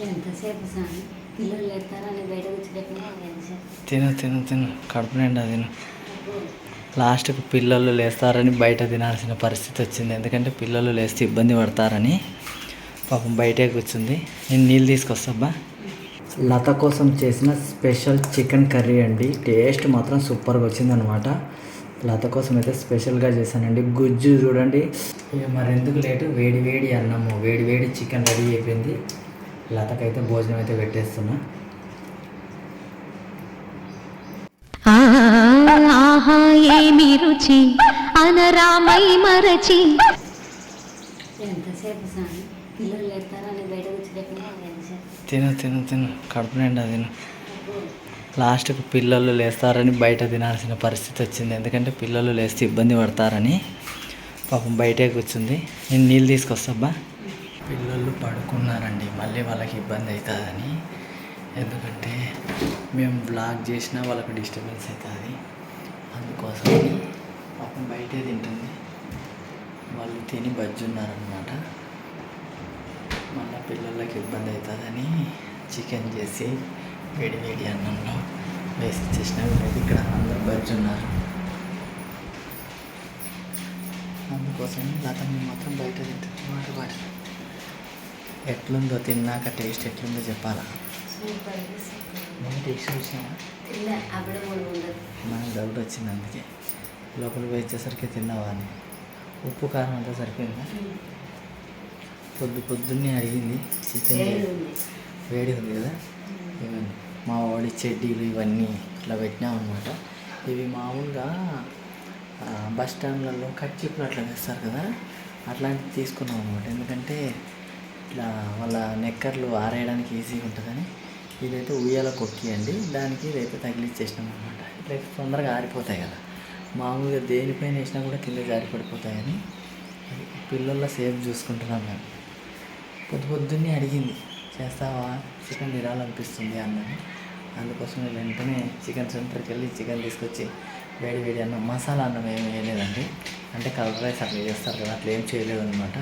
ఎంతసేపు పిల్లలు బయట కూర్చోబెట్టినా ఎంతసేపు తిను తిను తిను. కడుపు నిండా తిను. లాస్ట్కి పిల్లలు లేస్తారని బయట తినాల్సిన పరిస్థితి వచ్చింది. ఎందుకంటే పిల్లలు లేస్తే ఇబ్బంది పడతారని పాపం బయటే కూర్చుంది. నేను నీళ్ళు తీసుకొస్తాబ్బా. లత కోసం చేసిన స్పెషల్ చికెన్ కర్రీ అండి. టేస్ట్ మాత్రం సూపర్గా వచ్చిందనమాట. లత కోసం అయితే స్పెషల్గా చేశానండి. గుజ్జు చూడండి. ఇక మరెందుకు లేటు? వేడి వేడి అన్నము. వేడి వేడి చికెన్ రెడీ అయిపోయింది. లతకైతే భోజనం అయితే పెట్టేస్తున్నా. ఆ, ఆహా ఏమి రుచి? అనరామై మరచి. పిల్లలు బయట ఎంతసేపు తిను తిను తిను. కడుపు నిండా తిను. లాస్ట్కి పిల్లలు లేస్తారని బయట తినాల్సిన పరిస్థితి వచ్చింది. ఎందుకంటే పిల్లలు లేస్తే ఇబ్బంది పడతారని. పాపం బయటే కూర్చుంది. నేను నీళ్ళు తీసుకొస్తాబ్బా పిల్లలు పడుకున్నారండి. మళ్ళీ వాళ్ళకి ఇబ్బంది అవుతుందని. ఎందుకంటే మేము బ్లాగ్ చేసినా వాళ్ళకి డిస్టర్బెన్స్ అవుతుంది. అందుకోసం పాపం బయటే తింటుంది. వాళ్ళు తిని బజ్జున్నారనమాట మళ్ళీ పిల్లలకి ఇబ్బంది అవుతుందని చికెన్ చేసి వేడి వేడి అన్నంలో వేసి ఇచ్చేసిన ఇక్కడ అందరు బజ్జున్నారు. అందుకోసం లతని మాత్రం బయట తింటుంది. మాట పాట ఎట్లుందో తిన్నాక టేస్ట్ ఎట్లుందో చెప్పాలా? టేస్ట్ చూసినా తిన్నా అప్పుడే మూడు ఉండదు. నాకు డౌట్ వచ్చింది అందుకే. లోపల పోయి వచ్చేసరికి తిన్నావా అని. ఉప్పు కారం అంతా సరిపోయిందా? పొద్దు పొద్దున్నే అడిగింది చికెన్ వేడి ఉంది. కదా? ఇవన్నీ మా వాడి చెడ్డీలు ఇవన్నీ ఇట్లా పెట్టినాం అనమాట ఇవి మామూలుగా బస్ స్టాండ్లలో కట్చిప్పులు అట్లా వేస్తారు కదా? అట్లాంటివి తీసుకున్నాం అనమాట ఎందుకంటే ఇట్లా వాళ్ళ నెక్కర్లు ఆరేయడానికి ఈజీగా ఉంటుందని ఇదైతే ఉయ్యాల కొక్కి అండి. దానికి ఇదైతే తగిలిచ్చేసినాం అనమాట ఇట్లా తొందరగా ఆరిపోతాయి కదా. మామూలుగా దేనిపైన వేసినా కూడా కింద జారి పడిపోతాయని సేఫ్ చూసుకుంటున్నాం మేము. పొద్దు పొద్దున్నే అడిగింది చేస్తావా? చికెన్ తినాలనిపిస్తుంది అన్నది అందుకోసం నేను వెంటనే చికెన్ సెంటర్కి వెళ్ళి చికెన్ తీసుకొచ్చి వేడి వేడి అన్నం మసాలా అన్నం ఏమి వేయలేదండి. అంటే కలర్ రైస్ అట్లా చేస్తారు కదా అట్లా ఏం చేయలేదు అనమాట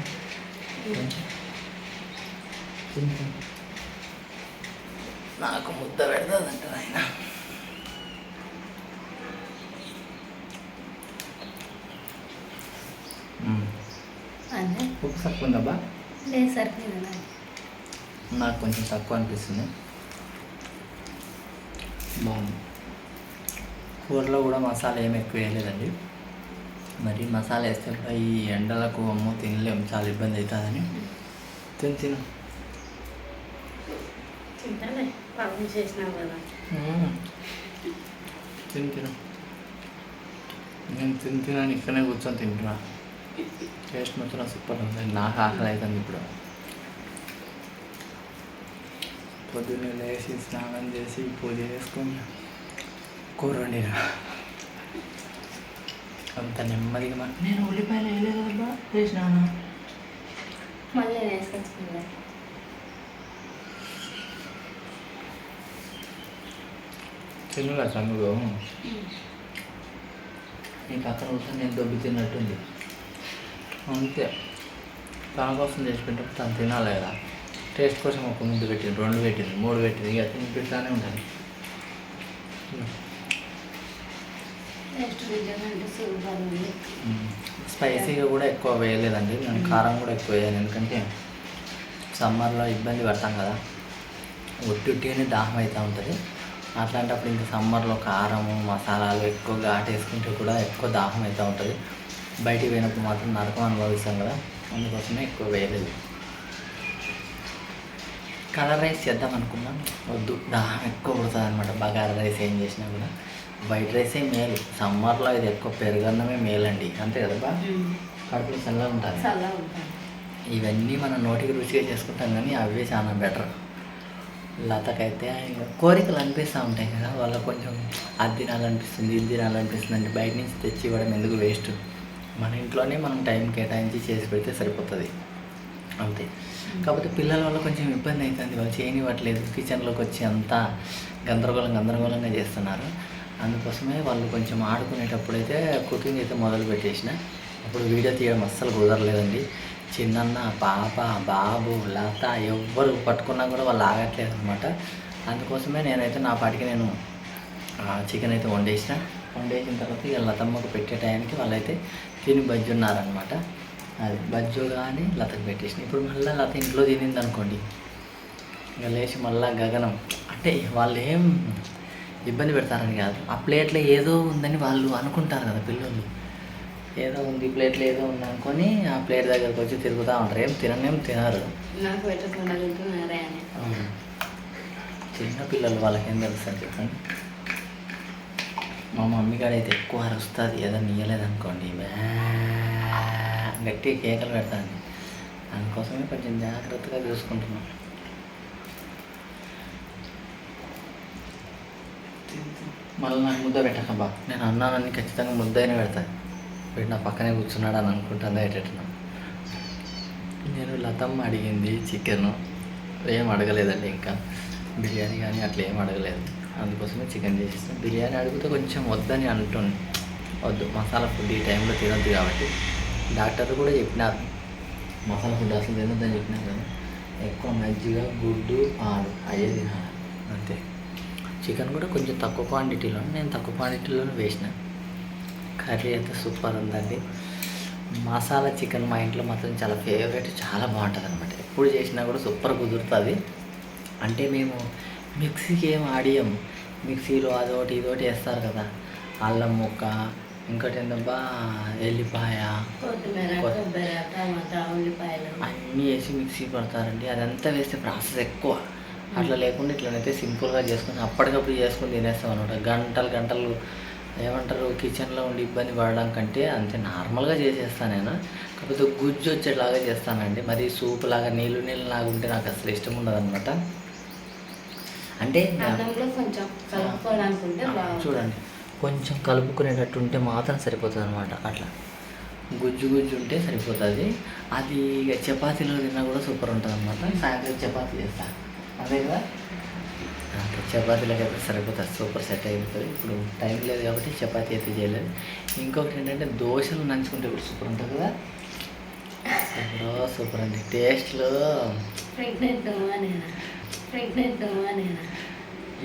నాకు ముద్ద పెడతాదంట ఆయన అదే. ఉప్పు తక్కువ ఉందబ్బా లేదు సరిపోయింది నాకు నాకు కొంచెం తక్కువ అనిపిస్తుంది. బాగుంది. కూరలో కూడా మసాలా ఏమి ఎక్కువ వేయలేదండి. మరి మసాలా వేస్తే కూడా ఈ ఎండలకు అమ్మో తినలేము చాలా ఇబ్బంది అవుతుందని. తిని తిను. చేసినావు కదా. తిని తిను నేను తిని తినని ఇక్కడనే కూర్చొని తింటున్నా. టేస్ట్ మాత్రం సూపర్ ఉంది నాకు ఆకలి అవుతుంది ఇప్పుడు. పొద్దున్నే లేచి స్నానం చేసి పూజ చేసుకొని కూర వండిన. అంత నెమ్మదిగా నేను ఉల్లిపాయలు వేయలేదు కదా వేసినాను మళ్ళీ వేసుకొచ్చుకుందా తినుగా సంగుడు ఈ పక్కన కూర్చొని నేను దొబ్బి తిన్నట్టుంది. అంతే. తన కోసం చేసి పెట్టినప్పుడు తను తినాలి కదా. టేస్ట్ కోసం ఒక ముద్దు పెట్టింది రెండు పెట్టింది మూడు పెట్టింది. ఇక తినిపిస్తానే ఉంది. స్పైసీగా కూడా ఎక్కువ వేయలేదండి. నేను కారం కూడా ఎక్కువ వేయాలి ఎందుకంటే సమ్మర్లో ఇబ్బంది పడతాం కదా. ఒట్టి ఉట్టిగానే దాహం అవుతూ ఉంటుంది. అట్లాంటప్పుడు ఇంకా సమ్మర్లో కారము మసాలాలు ఎక్కువ ఘాటేసుకుంటే కూడా ఎక్కువ దాహం అవుతూ ఉంటుంది. బయటికి పోయినప్పుడు మాత్రం నరకం అనుభవిస్తాం కదా అందుకోసమే ఎక్కువ వేయలేదు. కలర్ రైస్ చేద్దాం అనుకున్నాం. వద్దు దాహం ఎక్కువ పుడుతుంది అనమాట బగారా రైస్ ఏం చేసినా కూడా. వైట్ రైసే మేలు. సమ్మర్లో ఇది ఎక్కువ పెరుగన్నమే మేలండి. అంతే కదా బా? కడుపులో చల్లగా ఉంటుంది. చల్లగా ఉంటుంది. ఇవన్నీ మనం నోటికి రుచిగా చేసుకుంటాం కానీ అవే చాలా బెటర్. లతకైతే ఇంకా కోరికలు అనిపిస్తూ ఉంటాయి కదా వాళ్ళకి కొంచెం అది తినాలనిపిస్తుంది ఇది తినాలనిపిస్తుంది అంటే బయట నుంచి తెచ్చి ఇవ్వడం ఎందుకు వేస్ట్ మన ఇంట్లోనే మనం టైం కేటాయించి చేసి పెడితే సరిపోతుంది. అంతే. కాకపోతే పిల్లల వల్ల కొంచెం ఇబ్బంది అవుతుంది వాళ్ళు చేయనివ్వట్లేదు కిచెన్లోకి వచ్చి అంతా గందరగోళం గందరగోళంగా చేస్తున్నారు. అందుకోసమే వాళ్ళు కొంచెం ఆడుకునేటప్పుడు అయితే కుకింగ్ అయితే మొదలు పెట్టేసిన అప్పుడు వీడియో తీయడం అస్సలు కుదరలేదండి. చిన్నన్న పాప బాబు లత ఎవ్వరు పట్టుకున్నా కూడా వాళ్ళు ఆగట్లేదు అనమాట అందుకోసమే నేనైతే నా పాటికి నేను చికెన్ అయితే వండేసిన. వండేసిన తర్వాత ఇక లతమ్మకు పెట్టే టైంకి వాళ్ళైతే తిని బజ్జి ఉన్నారనమాట అది బజ్జు కానీ లతకు పెట్టేసిన. ఇప్పుడు మళ్ళీ లత ఇంట్లో తినింది అనుకోండి ఇక లేచి మళ్ళీ గగనం. అంటే వాళ్ళు ఏం ఇబ్బంది పెడతారని కాదు. ఆ ప్లేట్లో ఏదో ఉందని వాళ్ళు అనుకుంటారు కదా పిల్లలు ఏదో ఉంది ప్లేట్లో ఏదో ఉంది అనుకొని ఆ ప్లేట్ దగ్గరకు వచ్చి తిరుగుతూ ఉంటారు. ఏం తిననేం తినరు. నాకు పెట్టకుండా తింటున్నారే అని. చిన్న పిల్లలు వాళ్ళకేం తెలుస్తుంది చెప్పండి. మా మమ్మీ కాడ అయితే ఎక్కువ అరుస్తుంది ఏదైనా ఇయ్యలేదనుకోండి మ్యా గట్టిగా కేకలు పెడతాను అందుకోసమే కొంచెం జాగ్రత్తగా చూసుకుంటున్నాం. మళ్ళీ నాకు ముద్ద పెట్టకబ్బా నేను అన్నానని ఖచ్చితంగా ముద్ద అయినా పెడతాను వీడు నా పక్కనే కూర్చున్నాడు అని అనుకుంటాను ఎటెట్టినా నేను లతమ్మ అడిగింది చికెన్ ఏం అడగలేదండి ఇంకా. బిర్యానీ కానీ అట్లా ఏం అడగలేదు. అందుకోసమే చికెన్ చేసేస్తాను బిర్యానీ అడిగితే కొంచెం వద్దని అంటుంది వద్దు మసాలా ఫుడ్ ఈ టైంలో తినొద్దు కాబట్టి. డాక్టర్ కూడా చెప్పినారు. మసాలా ఫుడ్ అసలు తినొద్దని చెప్పినారు కదా. ఎక్కువ మజ్జిగ గుడ్డు పాలు అయ్యే తినాలి. అంతే. చికెన్ కూడా కొంచెం తక్కువ క్వాంటిటీలో నేను తక్కువ క్వాంటిటీలోనే వేసినాను కర్రీ అయితే సూపర్ ఉందండి. మసాలా చికెన్ మా ఇంట్లో మాత్రం చాలా ఫేవరెట్ చాలా బాగుంటుంది అనమాట ఎప్పుడు చేసినా కూడా సూపర్ కుదురుతుంది. అంటే మేము మిక్సీకి ఏం ఆడియం. మిక్సీలో అదొకటి ఇదొకటి వేస్తారు కదా. అల్లం ముక్క ఇంకోటి ఏంటబ్బా ఎల్లిపాయ అన్నీ వేసి మిక్సీ పడతారండి. అదంతా వేస్తే ప్రాసెస్ ఎక్కువ. అట్లా లేకుండా ఇట్లనైతే సింపుల్గా చేసుకుని అప్పటికప్పుడు చేసుకుని తినేస్తాం అనమాట గంటలు గంటలు ఏమంటారు కిచెన్లో ఉండి ఇబ్బంది పడడం కంటే అంతే నార్మల్గా చేసేస్తాను నేను. కాకపోతే గుజ్జు వచ్చేలాగా చేస్తానండి. మరి సూప్ లాగా నీళ్ళు నీళ్ళు లాగా ఉంటే నాకు అసలు ఇష్టం ఉండదు అనమాట అంటే చూడండి. కొంచెం కలుపుకునేటట్టు ఉంటే మాత్రం సరిపోతుంది అనమాట అట్లా. గుజ్జు గుజ్జు ఉంటే సరిపోతుంది. అది ఇక చపాతీలో తిన్నా కూడా సూపర్ ఉంటుంది అనమాట సాయంత్రం చపాతీ చేస్తాను అదే కదా? చపాతీలకు అయితే సరిపోతుంది సూపర్ సెట్ అయిపోతుంది. ఇప్పుడు టైం లేదు కాబట్టి చపాతీ అయితే చేయలేదు. ఇంకొకటి ఏంటంటే దోశలు నంచుకుంటే ఇప్పుడు సూపర్ ఉంటుంది కదా? సూపర్ సూపర్ అండి. టేస్ట్లో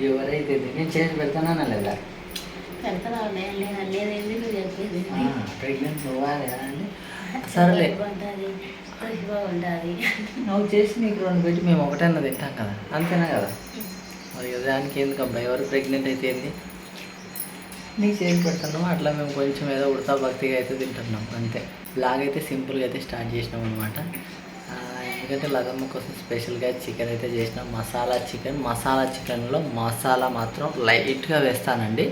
ఎవరైతే నేను చేసి పెడతానా లేదా? ప్రెగ్నెంట్ నువ్వా అండి. సరేలే. నువ్వు చేసి నీకు రెండు పెట్టి మేము ఒకటన్నా తింటాం కదా. అంతేనా కదా? నిజానికి దానికి ఎందుకు అబ్బాయి ఎవరు ప్రెగ్నెంట్ అయితే ఏంది? నీకు చేసి పెడుతున్నాము అట్లా మేము కొంచెం ఏదో ఉడతా భక్తిగా అయితే తింటున్నాం అంతే. బ్లాగ్ అయితే సింపుల్గా అయితే స్టార్ట్ చేసినాం అనమాట ఎందుకంటే లగమ్మ కోసం స్పెషల్గా చికెన్ అయితే చేసినాం. మసాలా చికెన్ మసాలా చికెన్లో మసాలా మాత్రం లైట్గా వేస్తానండి.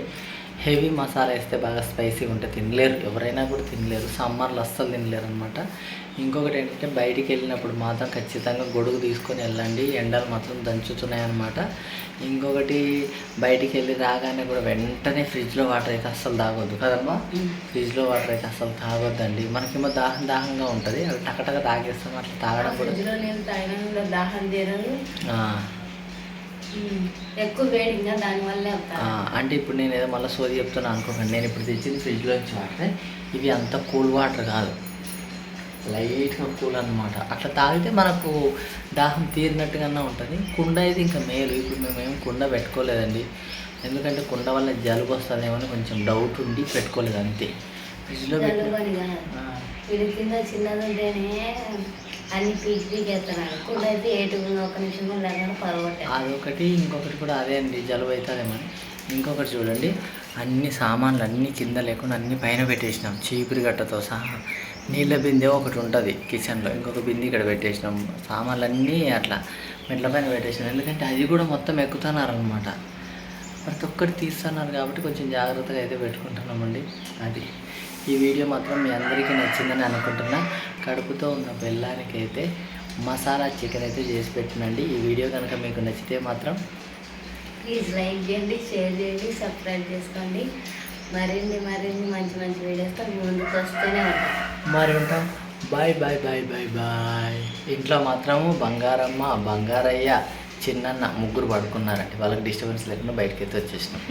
హెవీ మసాలా వేస్తే బాగా స్పైసీగా ఉంటే తినలేరు. ఎవరైనా కూడా తినలేరు. సమ్మర్లో అస్సలు తినలేరు అనమాట ఇంకొకటి ఏంటంటే బయటికి వెళ్ళినప్పుడు మాత్రం ఖచ్చితంగా గొడుగు తీసుకొని వెళ్ళండి. ఎండలు మాత్రం దంచుతున్నాయి అనమాట ఇంకొకటి బయటికి వెళ్ళి రాగానే కూడా వెంటనే ఫ్రిడ్జ్లో వాటర్ అయితే అస్సలు తాగొద్దు కదమ్మా. ఫ్రిడ్జ్లో వాటర్ అయితే అస్సలు తాగొద్దండి. మనకేమో దాహం దాహంగా ఉంటుంది. అవి టకటక తాగేస్తాం. అట్లా తాగడం కూడా దాహం ఎక్కువ దానివల్లే ఆ, అవుతారు అంటే ఇప్పుడు నేను ఏదో మళ్ళీ సోది చెప్తున్నా అనుకోకండి. నేను ఇప్పుడు తెచ్చింది ఫ్రిడ్జ్లో నుంచి వాటర్ ఇవి అంత కూల్ వాటర్ కాదు. లైట్గా కూల్ అనమాట అట్లా తాగితే మనకు దాహం తీరినట్టుగానే ఉంటుంది. కుండ అయితే ఇంకా మేలు. ఇప్పుడు మేమేం కుండ పెట్టుకోలేదండి. ఎందుకంటే కుండ వల్ల జలుబు వస్తుందేమో అని కొంచెం డౌట్ ఉండి పెట్టుకోలేదు అంతే. ఫ్రిడ్జ్లో కాదు చిన్నది ఉంటేనే అన్ని పీకి ఒక నిమిషం లేకుండా అదొకటి ఇంకొకటి కూడా అదే అండి జలుబు అవుతుందేమని ఇంకొకటి చూడండి అన్ని సామాన్లు అన్నీ కింద లేకుండా అన్ని పైన పెట్టేసినాం. చీపురు గట్టతో సహా. నీళ్ళ బిందె ఒకటి ఉంటుంది కిచెన్లో ఇంకొక బిందె ఇక్కడ పెట్టేసినాం. సామాన్లు అన్నీ అట్లా మెట్ల పైన పెట్టేసినాం. ఎందుకంటే అది కూడా మొత్తం ఎక్కుతున్నారనమాట ప్రతి ఒక్కటి తీస్తున్నారు కాబట్టి కొంచెం జాగ్రత్తగా అయితే పెట్టుకుంటున్నామండి. అది ఈ వీడియో మాత్రం మీ అందరికీ నచ్చిందని అనుకుంటున్నా. కడుపుతో ఉన్న బెల్లానికి అయితే మసాలా చికెన్ అయితే చేసి పెట్టినండి. ఈ వీడియో కనుక మీకు నచ్చితే మాత్రం ప్లీజ్ లైక్ చేయండి షేర్ చేయండి సబ్స్క్రైబ్ చేసుకోండి. మరిన్ని మరిన్ని మంచి మంచి వీడియోస్తో మీ ముందుకు వస్తూనే ఉంటాం. మరి ఉంటాం. Bye bye bye bye bye. ఇంట్లో మాత్రము బంగారమ్మ బంగారయ్య చిన్నన్న ముగ్గురు పడుకున్నారండి. వాళ్ళకి డిస్టర్బెన్స్ లేకుండా బయటకి అయితే వచ్చేసినాం.